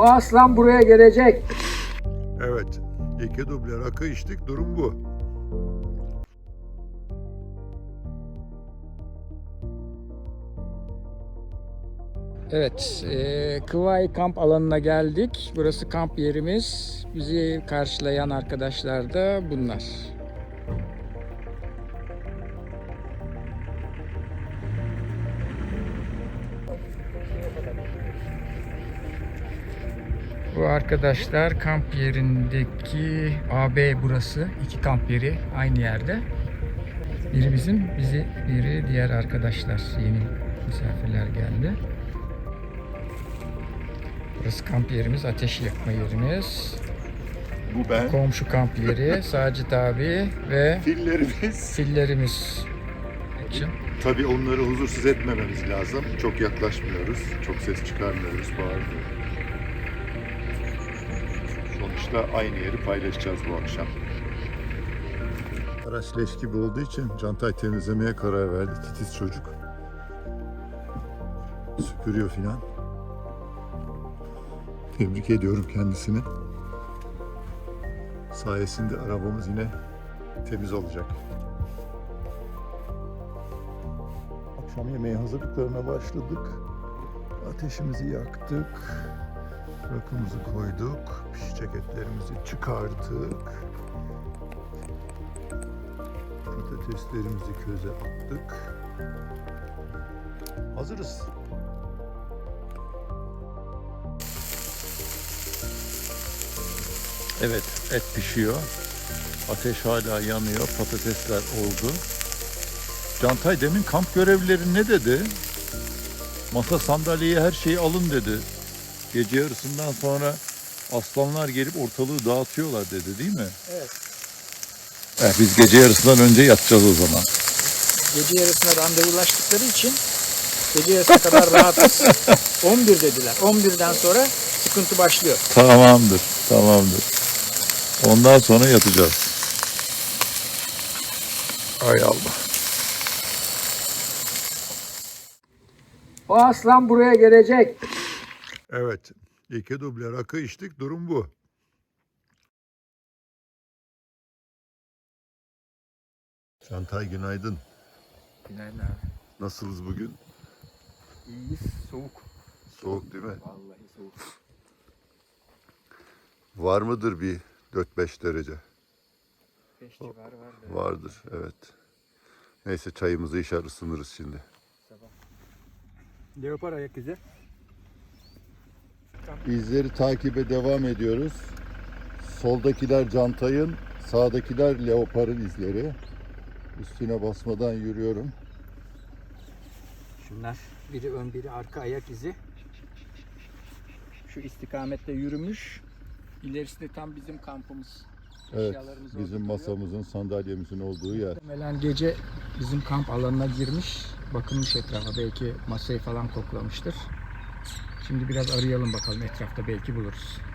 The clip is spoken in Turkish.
O aslan buraya gelecek. Evet. İki duble rakı içtik. Durum bu. Evet, e, Kıvay kamp alanına geldik. Burası kamp yerimiz. Bizi karşılayan arkadaşlar da bunlar. Bu arkadaşlar kamp yerindeki AB burası. iki kamp yeri aynı yerde. Biri bizim, bizi biri diğer arkadaşlar. Yeni misafirler geldi. Burası kamp yerimiz, ateş yakma yerimiz. Bu ben. Komşu kamp yeri, Sacit abi ve Fillerimiz. fillerimiz için. Tabii onları huzursuz etmememiz lazım. Çok yaklaşmıyoruz. Çok ses çıkarmıyoruz. Bağırmıyoruz. Sonuçta aynı yeri paylaşacağız bu akşam. Araç leş gibi olduğu için Cantay temizlemeye karar verdi. Titiz çocuk. Süpürüyor filan. Tebrik ediyorum kendisini. Sayesinde arabamız yine temiz olacak. Akşam yemeği hazırlıklarına başladık. Ateşimizi yaktık. Rakımızı koyduk. Pişecek etlerimizi çıkarttık. Patateslerimizi köze attık. Hazırız. Evet, et pişiyor. Ateş hala yanıyor. Patatesler oldu. Cantay demin kamp görevlileri ne dedi? Masa sandalyeyi her şeyi alın dedi. Gece yarısından sonra aslanlar gelip ortalığı dağıtıyorlar dedi değil mi? Evet. Eh, biz gece yarısından önce yatacağız o zaman. Gece yarısına randevulaştıkları için gece yarısına kadar rahatız. 11 dediler. 11'den sonra sıkıntı başlıyor. Tamamdır, tamamdır. Ondan sonra yatacağız. Ay Allah. O aslan buraya gelecek. Evet. iki duble rakı içtik. Durum bu. Cantay günaydın. Günaydın abi. Nasılsınız bugün? İyiyiz. Soğuk. Soğuk değil mi? Vallahi soğuk. Var mıdır bir 4-5 derece? 5 civarı var. Vardır evet. Neyse çayımızı içer ısınırız şimdi. Leopar ayak izi. İzleri takibe devam ediyoruz. Soldakiler Cantay'ın, sağdakiler Leopar'ın izleri. Üstüne basmadan yürüyorum. Şunlar biri ön biri arka ayak izi. Şu istikamette yürümüş. İlerisi de tam bizim kampımız. Evet, bizim duruyor. masamızın, sandalyemizin olduğu yer. Muhtemelen gece bizim kamp alanına girmiş. Bakılmış etrafa. Belki masayı falan koklamıştır. Şimdi biraz arayalım bakalım etrafta belki buluruz.